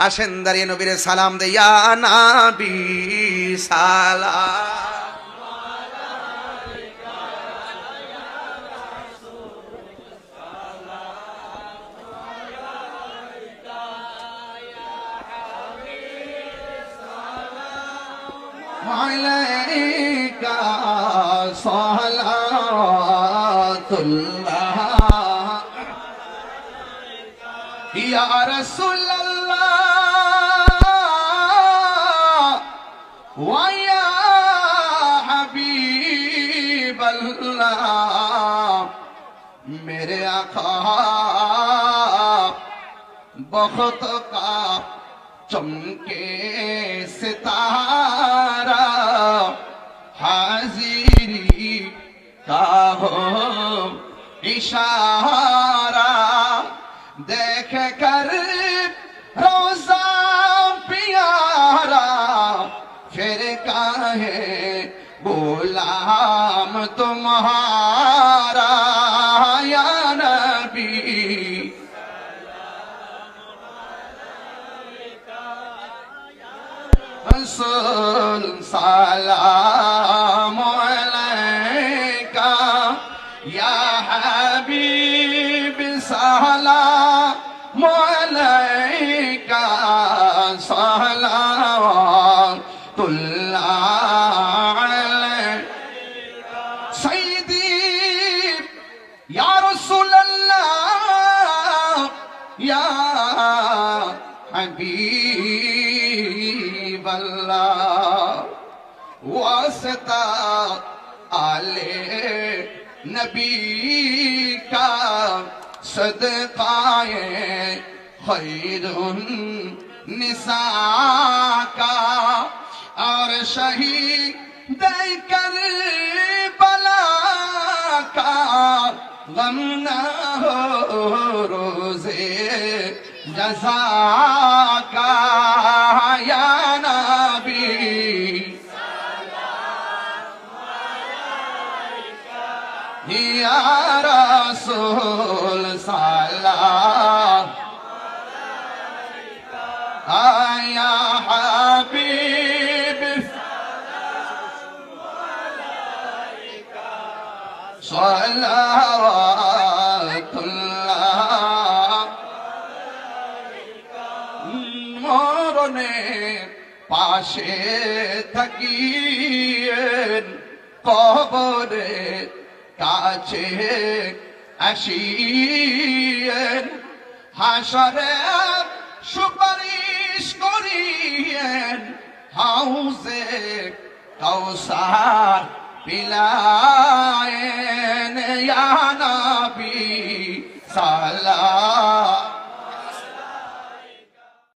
আসেন দাঁড়িয়ে নবীরে সালাম দে ইয়া নাবি সালাম عليك صلاة الله يا رسول الله बल्ला, मेरे आखा बहुत का चमके सितारा, हाजिरी का हो इशारा। देख कर रोजा प्यारा, फिर काहे तुम्हारा या नबी रसूल सलाम رسول اللہ، یا حبیب اللہ، واسطہ آل نبی کا صدقہ خیر نساء کا، اور شہید গম না হো রোজে জসা কায়া নবী ইয়া রাসূল সাল্লাল্লাহু মরণে পাশে থাকিয়েন কবরে কাছে আসিয়েন হাসরে সুপারিশ করিয়েন হাউসে কৌসার নবী সালাম